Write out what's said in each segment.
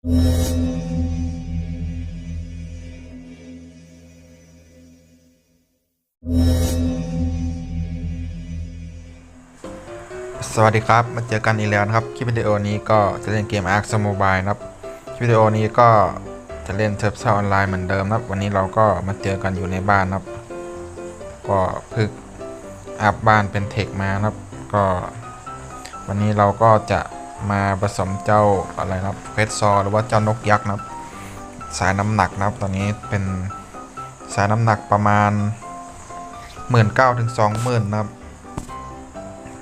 สวัสดีครับ มาเจอกันอีกแล้วนะครับ คลิปวิดีโอนี้ก็จะเล่นเกม Ark s Mobile นะครับ คลิปวิดีโอนี้ก็จะเล่นเซิร์ฟเซอร์ออนไลน์เหมือนเดิมนะครับ วันนี้เราก็มาเจอกันอยู่ในบ้านนะครับ ก็เพึ่งอัพบ้านเป็นเทคมานะครับ ก็วันนี้เราก็จะ มาผสมเจ้าอะไรนะครับเควสซอหรือว่าเจ้านกยักษ์นะครับ สายน้ำหนักนะครับ ตอนนี้เป็นสายน้ำหนักประมาณ 1 9ื่นถึงสองหมื่นนะครับ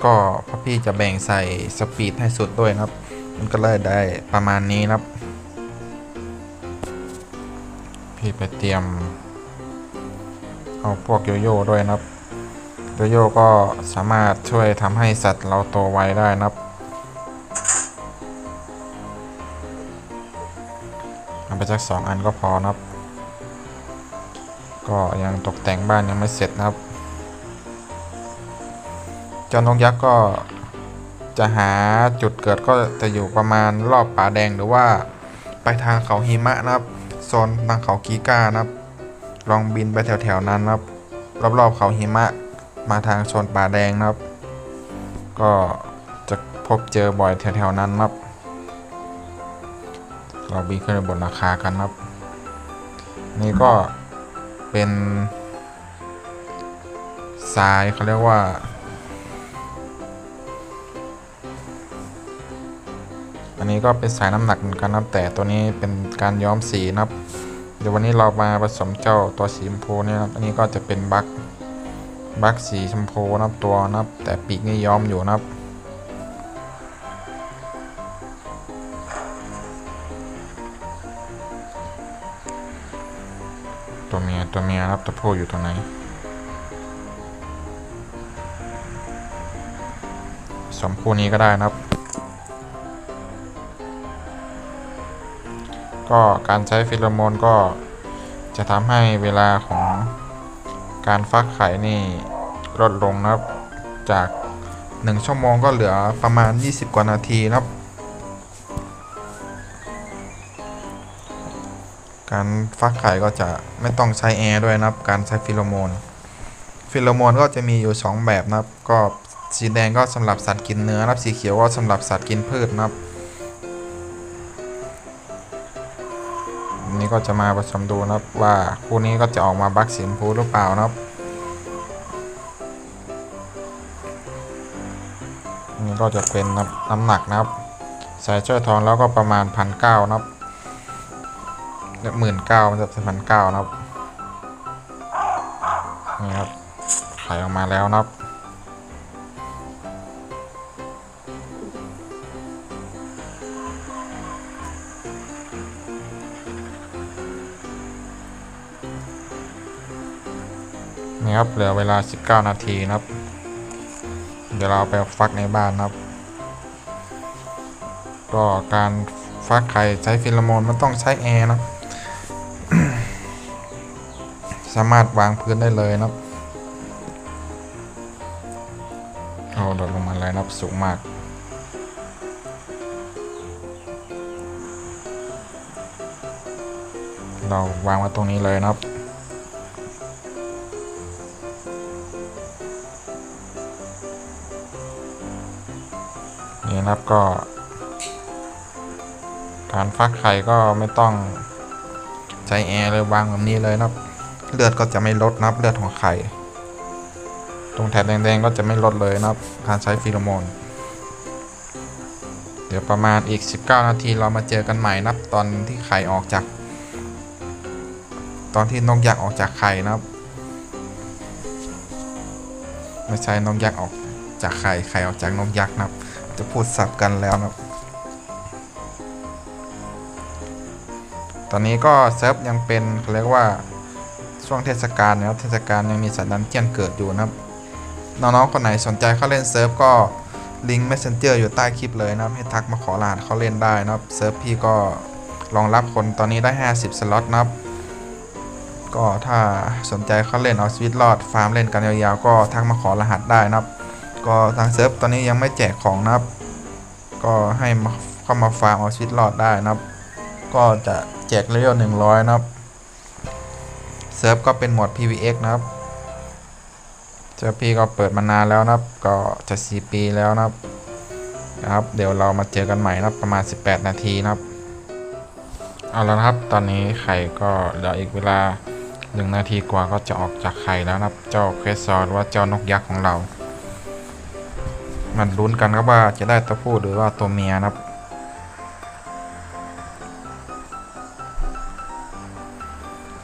ก็พ่อพี่จะแบ่งใส่สปีดให้สุดด้วยนะครับ มันก็เลยได้ประมาณนี้นะครับ พี่ไปเตรียม เอาพวกโยโย่ด้วยนะครับโยโย่ก็สามารถช่วยทำให้สัตว์เราโตไวได้นะครับ ไปสักสองอันก็พอนะครับ ก็ยังตกแต่งบ้านยังไม่เสร็จนะครับจ้านกยักษ์ก็จะหาจุดเกิดก็จะอยู่ประมาณรอบป่าแดงหรือว่าไปทางเขาหิมะนะครับโซนทางเขากีก้านะครับ ลองบินไปแถวๆนั้นนะครับ รอบๆเขาหิมะมาทางโซนป่าแดงนะครับ ก็จะพบเจอบ่อยแถวๆนั้นนะครับ เราบินขึ้นไปบนราคากันนะครับ นี่ก็เป็นทรายเขาเรียกว่า อันนี้ก็เป็นสายน้ำหนักเหมือนกันนะครับแต่ตัวนี้เป็นการย้อมสีนะครับ เดี๋ยววันนี้เรามาผสมเจ้าตัวสีชมพูเนี่ยนะครับ อันนี้ก็จะเป็นบัคบัคสีชมพูนะครับตัวนะครับ แต่ปีกนี่ย้อมอยู่นะครับ ตัวเมียตัวเมียครับตัวผู้อยู่ตรงไหนสมคู่นี้ก็ได้นะครับ ก็การใช้ฟิโลโมนก็จะทำให้เวลาของการฟักไข่นี่ลดลงนะครับ จาก 1 ชั่วโมงก็เหลือประมาณ 20 กว่านาทีนะครับ การฟักไข่ก็จะไม่ต้องใช้แอร์ด้วยนะครับ การใช้ฟิโลโมน ฟิโลโมนก็จะมีอยู่ 2 แบบนะครับ ก็สีแดงก็สำหรับสัตว์กินเนื้อนะครับ สีเขียวก็สำหรับสัตว์กินพืชนะครับ นี้ก็จะมาผสมดูนะครับว่าคู่นี้ก็จะออกมาบักสีชมพูหรือเปล่านะครับนี่ก็จะเป็นน้ำน้ำหนักนะครับใส่ช่วยทองแล้วก็ประมาณพันเก้านะครับ หมื่นเก้ามันจะเป็นพันเก้านะครับนี่ครับไข่ออกมาแล้วนะครับนี่ครับเหลือเวลา 19 นาทีนะครับ เดี๋ยวเราไปฟักในบ้านนะครับ ก็การฟักไข่ใช้ฟิลโมนมันต้องใช้แอร์นะ สามารถวางพื้นได้เลยนะครับโอ้โดดลงมาเลยนะครับสูงมาก เราวางไว้ตรงนี้เลยนะครับนี่นะครับก็ การฟักไข่ก็ไม่ต้องใช้แอร์เลยวางแบบนี้เลยนะครับ เลือดก็จะไม่ลดนะครับเลือดของไข่ตรงแถบแดงๆก็จะไม่ลดเลยนะครับการใช้ฟีโรโมน เดี๋ยวประมาณอีก 19 นาทีเรามาเจอกันใหม่นับตอนที่ไข่ออกจาก ตอนที่นกยักษ์ออกจากไข่นะครับ ไม่ใช่นกยักษ์ออกจากไข่ไข่ออกจากนกยักษ์นะครับ จะพูดสับกันแล้วนะครับ ตอนนี้ก็เซิร์ฟยังเป็นเขาเรียกว่า ช่วงเทศกาลนะครับเทศกาลยังมีสัตว์ดันเจียนเกิดอยู่นะครับ น้องๆคนไหนสนใจเข้าเล่นเซิร์ฟก็ลิงก์ messenger อยู่ใต้คลิปเลยนะครับ ให้ทักมาขอรหัสเขาเล่นได้นะครับเซิร์ฟพี่ก็รองรับคนตอนนี้ได้ 50 สล็อตนะครับก็ถ้าสนใจเข้าเล่นเอาชีวิตรอดฟาร์มเล่นกันยาวๆ ก็ทักมาขอรหัสได้นะครับ ก็ทางเซิร์ฟตอนนี้ยังไม่แจกของนะครับ ก็ให้เข้ามาฟาร์มเอาชีวิตรอดได้นะครับ ก็จะแจกเลเวลหนึ่งร้อยนะครับ เซิร์ฟก็เป็นโหมด PVX นะครับเซิร์ฟพี่ก็เปิดมานานแล้วนะครับ ก็จะ 4 ปีแล้วนะครับนะครับ เดี๋ยวเรามาเจอกันใหม่นะครับประมาณ 18 นาทีนะครับ เอาแล้วนะครับ ตอนนี้ไข่ก็เหลืออีกเวลา 1 นาทีกว่าก็จะออกจากไข่แล้วนะครับ เจ้าเคสซอร์หรือว่าเจ้านกยักษ์ของเรา มันลุ้นกันครับว่าจะได้ตัวผู้หรือว่าตัวเมียนะครับ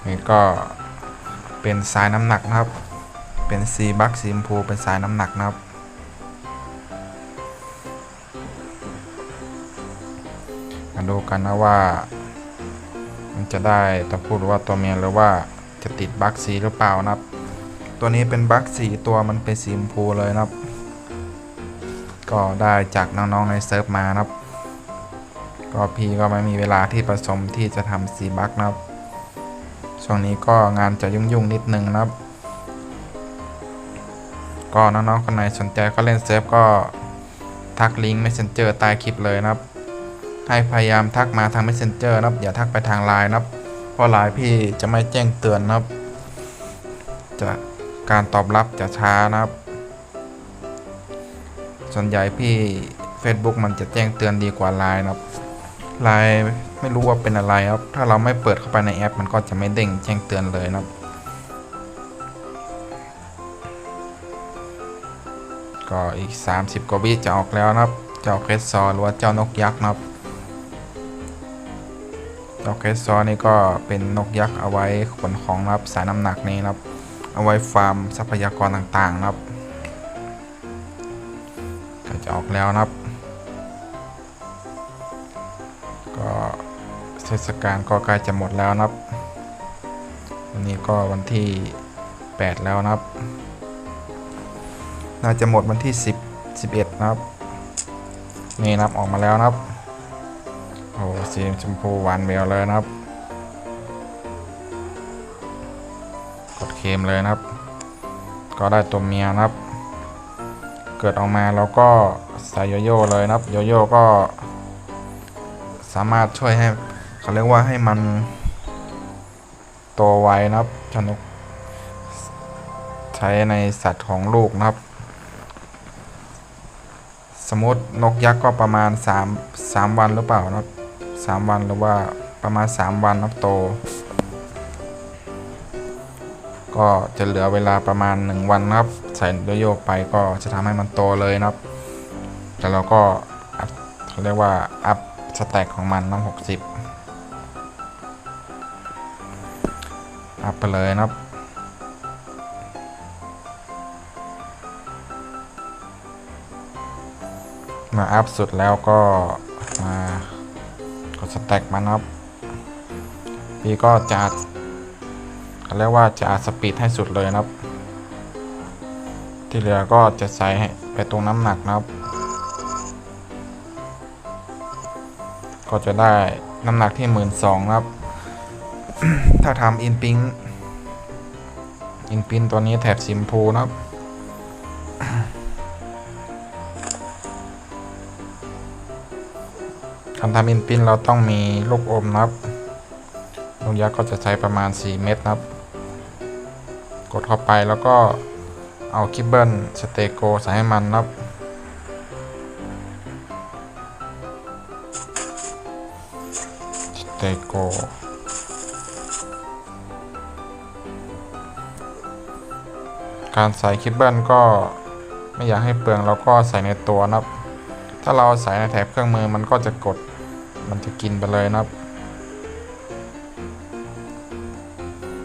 นี่ก็ เป็นสายน้ำหนักนะครับ เป็นซีบัคซีมพูเป็นสายน้ำหนักนะครับ มาดูกันนะว่า มันจะได้ตัวผู้หรือว่าตัวเมียหรือว่าจะติดบัคซีหรือเปล่านะครับ ตัวนี้เป็นบัคซีตัวมันเป็นสีชมพูเลยนะครับ ก็ได้จากน้องๆในเซิร์ฟมานะครับ ก็พี่ก็ไม่มีเวลาที่ผสมที่จะทำซีบัคนะครับ ช่วงนี้ก็งานจะยุ่งๆนิดนึงนะครับ ก็น้องๆคนไหนสนใจก็เล่นเซิร์ฟก็ทักลิงก์ Messenger ใต้คลิปเลยนะครับ ให้พยายามทักมาทาง Messenger นะครับอย่าทักไปทางไลน์นะครับ เพราะไลน์พี่จะไม่แจ้งเตือนนะครับ จะการตอบรับจะช้านะครับ ส่วนใหญ่พี่ Facebook มันจะแจ้งเตือนดีกว่าไลน์นะครับไลน์ ไม่รู้ว่าเป็นอะไรครับ ถ้าเราไม่เปิดเข้าไปในแอป มันก็จะไม่เด้งแจ้งเตือนเลยนะครับ ก็อีก 30 กว่าวิจะออกแล้วนะครับ เจ้าเคสซอหรือว่าเจ้านกยักษ์นะครับ เจ้าเคสซอนี่ก็เป็นนกยักษ์เอาไว้ขนของนะครับสายน้ำหนักนี้นะครับ เอาไว้ฟาร์มทรัพยากรต่างๆนะครับ ก็จะออกแล้วนะครับก็ เทศกาลก็ใกล้จะหมดแล้วนะครับวันนี้ก็วันที่ 8 แล้วนะครับ น่าจะหมดวันที่ 10 11 นะครับ นี่นะครับออกมาแล้วนะครับโอ้สีชมพูหวานแววเลยนะครับ กดเค็มเลยนะครับ ก็ได้ตัวเมียนะครับ เกิดออกมาแล้วก็ใส่โยโย่เลยนะครับ โยโย่ก็สามารถช่วยให้ เขาเรียกว่าให้มันโตไวนะครับชนกใช้ในสัตว์ของลูกนะครับ สมมตินกยักษ์ก็ประมาณ 3 3 วันหรือเปล่านะครับ 3 วันหรือว่าประมาณ 3 วันนะครับโต ก็จะเหลือเวลาประมาณ 1 วันนะครับ ใส่โยโยไปก็จะทำให้มันโตเลยนะครับ แต่เราก็เขาเรียกว่าอัพสแต็กของมันน้ำหกสิบ อัพไปเลยนะครับ มาอัพสุดแล้วก็มากดสแต็กมันนะครับพี่ก็จะเขาเรียกว่าจะอัดสปีดให้สุดเลยนะครับ ที่เหลือก็จะใส่ไปตรงน้ำหนักนะครับ ก็จะได้น้ำหนักที่หมื่นสองนะครับ ถ้าทำอินปิ้งอินปิ้นตัวนี้แถบสิมพูนะครับการทำอินปิ้นเราต้องมีลูกอมนะครับลูกยักษ์ก็จะใช้ประมาณ 4 เม็ดนะครับ กดเข้าไปแล้วก็เอาคิบเบิลสเตโกใส่ให้มันนะครับ สเตโก การใส่คิบเบิลก็ไม่อยากให้เปลืองเราก็ใส่ในตัวนะครับ ถ้าเราใส่ในแถบเครื่องมือมันก็จะกดมันจะกินไปเลยนะครับ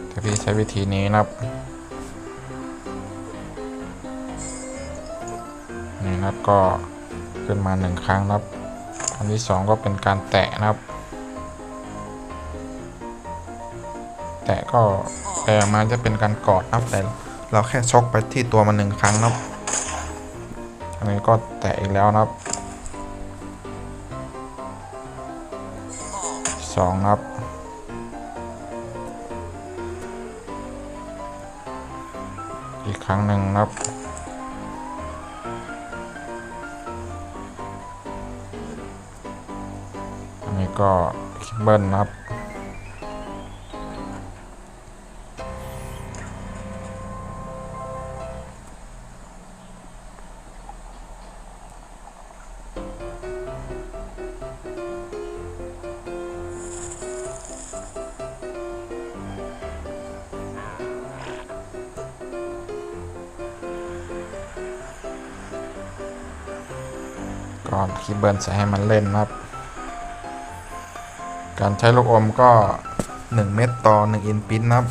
แต่พี่ใช้วิธีนี้นะครับนี่นะครับก็ขึ้นมาหนึ่งครั้งนะครับ อันที่สองก็เป็นการแตะนะครับ แตะก็แปลมาจะเป็นการกอดนะครับแต่ เราแค่ชกไปที่ตัวมันหนึ่งครั้งนะครับ อันนี้ก็แตะอีกแล้วนะครับสองครับอีกครั้งหนึ่งนะครับอันนี้ก็คิบเบิลนะครับ ก่อนคีย์เบิร์นใส่ให้มันเล่นนะครับ การใช้ลูกอมก็ 1 เม็ดต่อ 1 อินปินนะครับ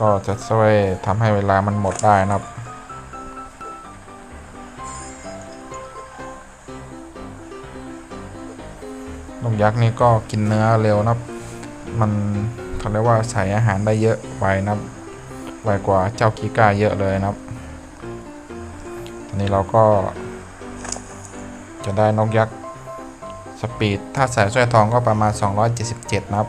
ก็จะช่วยทำให้เวลามันหมดได้นะครับนกยักษ์นี่ก็กินเนื้อเร็วนะครับ มันเขาเรียกว่าใส่อาหารได้เยอะไวนะครับ ไวกว่าเจ้ากีก้าเยอะเลยนะครับ ตอนนี้เราก็ จะได้นกยักษ์สปีดถ้าใส่สร้อยทองก็ประมาณ 277นะครับ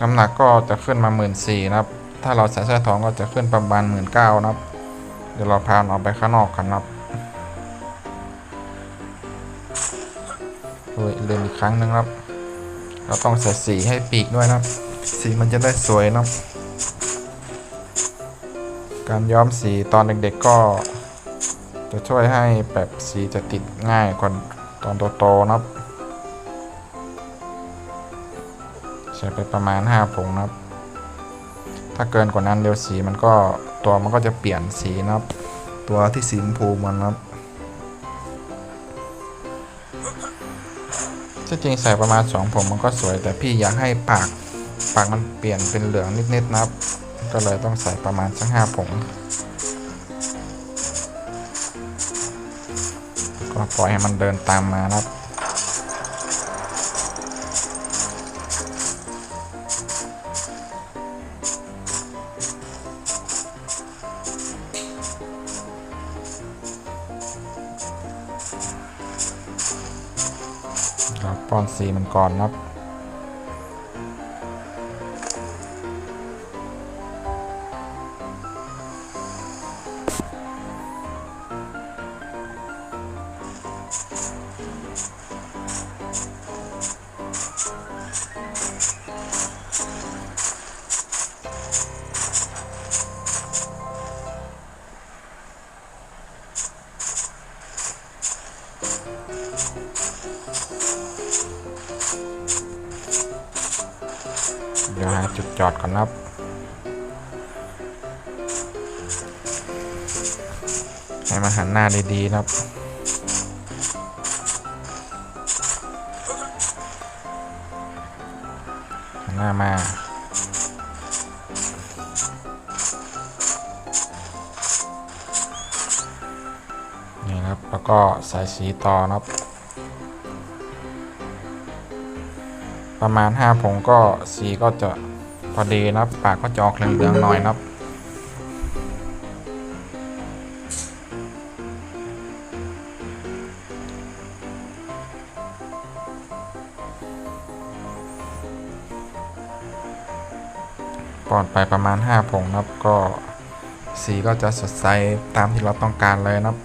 น้ำหนักก็จะขึ้นมา 1 4ื่นนะครับ ถ้าเราใส่สร้อยทองก็จะขึ้นประมาณ 1 9ื่นนะครับ เดี๋ยวเราพานออกไปข้างนอกกันนะครับเฮ้ยเล่นอีกครั้งหนึงครับ เราต้องใส่สีให้ปีกด้วยนะครับสีมันจะได้สวยนะครับ การย้อมสีตอนเด็กๆก็ จะช่วยให้แบบสีจะติดง่ายกว่า ตอนโตๆนะครับ ใช้ไปประมาณ5ผงนะครับ ถ้าเกินกว่านั้นเร็วสีมันก็ตัวมันก็จะเปลี่ยนสีนะครับ ตัวที่สีชมพูมันนะครับที่จริงใส่ประมาณ2ผงมันก็สวย แต่พี่อยากให้ปากปากมันเปลี่ยนเป็นเหลืองนิดๆนะครับ ก็เลยต้องใส่ประมาณสัก5ผง ก็ปล่อยให้มันเดินตามมาครับเราป้อนสีมันก่อนครับ อดก่อนครับ ให้มาหันหน้าดีๆนะครับ หันหน้ามานี่ครับ แล้วก็ใส่สีต่อนะครับ ประมาณ5ผงก็สีก็จะ พอดีนะปากก็จอกเหลืองๆหน่อยนะครับก่อนไปประมาณ5ผงนะครับก็สีก็จะสดใสตามที่เราต้องการเลยนะครับ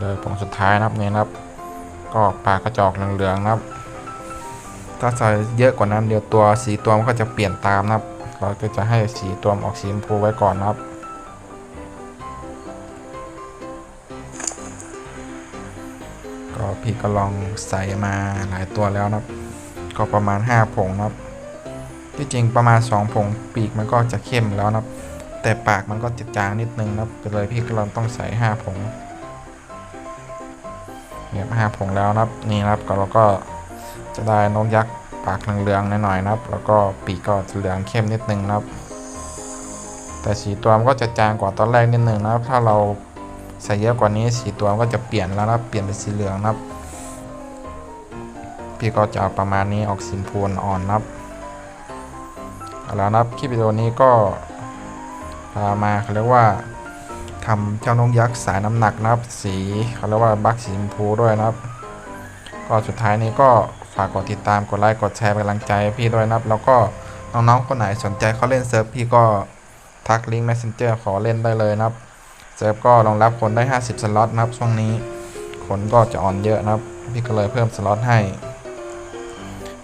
เลยผงสุดท้ายนะครับนี่นะครับก็ปากกระจอกเหลืองๆนะครับ ถ้าใส่เยอะกว่านั้นเดี๋ยวตัวสีตัวมันก็จะเปลี่ยนตามนะครับ เราก็จะให้สีตัวออกสีชมพูไว้ก่อนนะครับก็พี่ก็ลองใส่มาหลายตัวแล้วนะครับ ก็ประมาณ 5 ผงนะครับ ที่จริงประมาณ 2 ผงปีกมันก็จะเข้มแล้วนะครับ แต่ปากมันก็จะจางนิดนึงนะครับเลยพี่ก็ลองต้องใส่ 5 ผง เนี่ยห้าผงแล้วนะครับนี่นะครับก็เราก็จะได้นกยักษ์ปากเหลืองๆหน่อยๆนะครับ แล้วก็ปีกก็จะเหลืองเข้มนิดนึงนะครับ แต่สีตัวมันก็จะจางกว่าตอนแรกนิดนึงนะครับ ถ้าเราใส่เยอะกว่านี้สีตัวมันก็จะเปลี่ยนแล้วนะครับเปลี่ยนเป็นสีเหลืองนะครับพี่ก็จะเอาประมาณนี้ออกสีชมพูอ่อนนะครับเอาแล้วนะครับคลิปวิดีโอนี้ก็พามาเขาเรียกว่า ทำเจ้านกยักษ์สายน้ำหนักนะครับ สีเขาเรียกว่าบัคสีชมพูด้วยนะครับ ก็สุดท้ายนี้ก็ฝากกดติดตามกดไลค์กดแชร์เป็นกำลังใจพี่ด้วยนะครับ แล้วก็น้องๆคนไหนสนใจเขาเล่นเซิร์ฟพี่ก็ทักลิงก์ messenger ขอเล่นได้เลยนะครับเซิร์ฟก็รองรับคนได้ 50 สล็อตนะครับช่วงนี้คนก็จะอ่อนเยอะนะครับ พี่ก็เลยเพิ่มสล็อตให้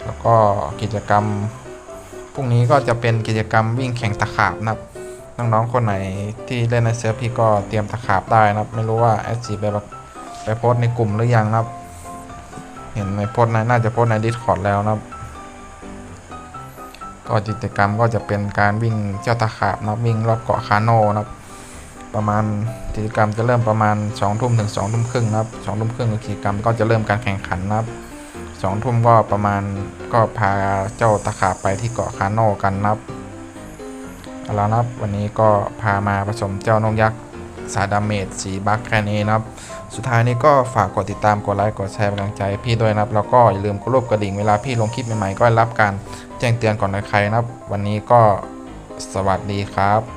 แล้วก็กิจกรรมพรุ่งนี้ก็จะเป็นกิจกรรมวิ่งแข่งตะขาบนะครับ น้องๆคนไหนที่เล่นในเซิร์ฟพี่ก็เตรียมตะขาบได้นะครับ ไม่รู้ว่าแอดจีไปแบบไปโพสในกลุ่มหรือยังนะครับ เห็นในโพสในน่าจะโพสใน Discord แล้วนะครับ ก็กิจกรรมก็จะเป็นการวิ่งเจ้าตะขาบนะครับวิ่งรอบเกาะคาโนนะครับ ประมาณกิจกรรมจะเริ่มประมาณ2องทุ่มถึง2องทุ่มครึ่งนะครับสองทุ่มครึ่งกิจกรรมก็จะเริ่มการแข่งขันนะครับสองทุ่มก็ประมาณก็พาเจ้าตะขาบไปที่เกาะคาโนกันนะครับ เอาละนะครับ วันนี้ก็พามาผสมเจ้านกยักษ์สายดาเมจสีบัคแค่นี้นะครับ สุดท้ายนี้ก็ฝากกดติดตามกดไลค์กดแชร์เป็นกำลังใจพี่ด้วยนะครับ แล้วก็อย่าลืมกดรูปกระดิ่งเวลาพี่ลงคลิปใหม่ๆก็รับการแจ้งเตือนก่อนใครนะครับ วันนี้ก็สวัสดีครับ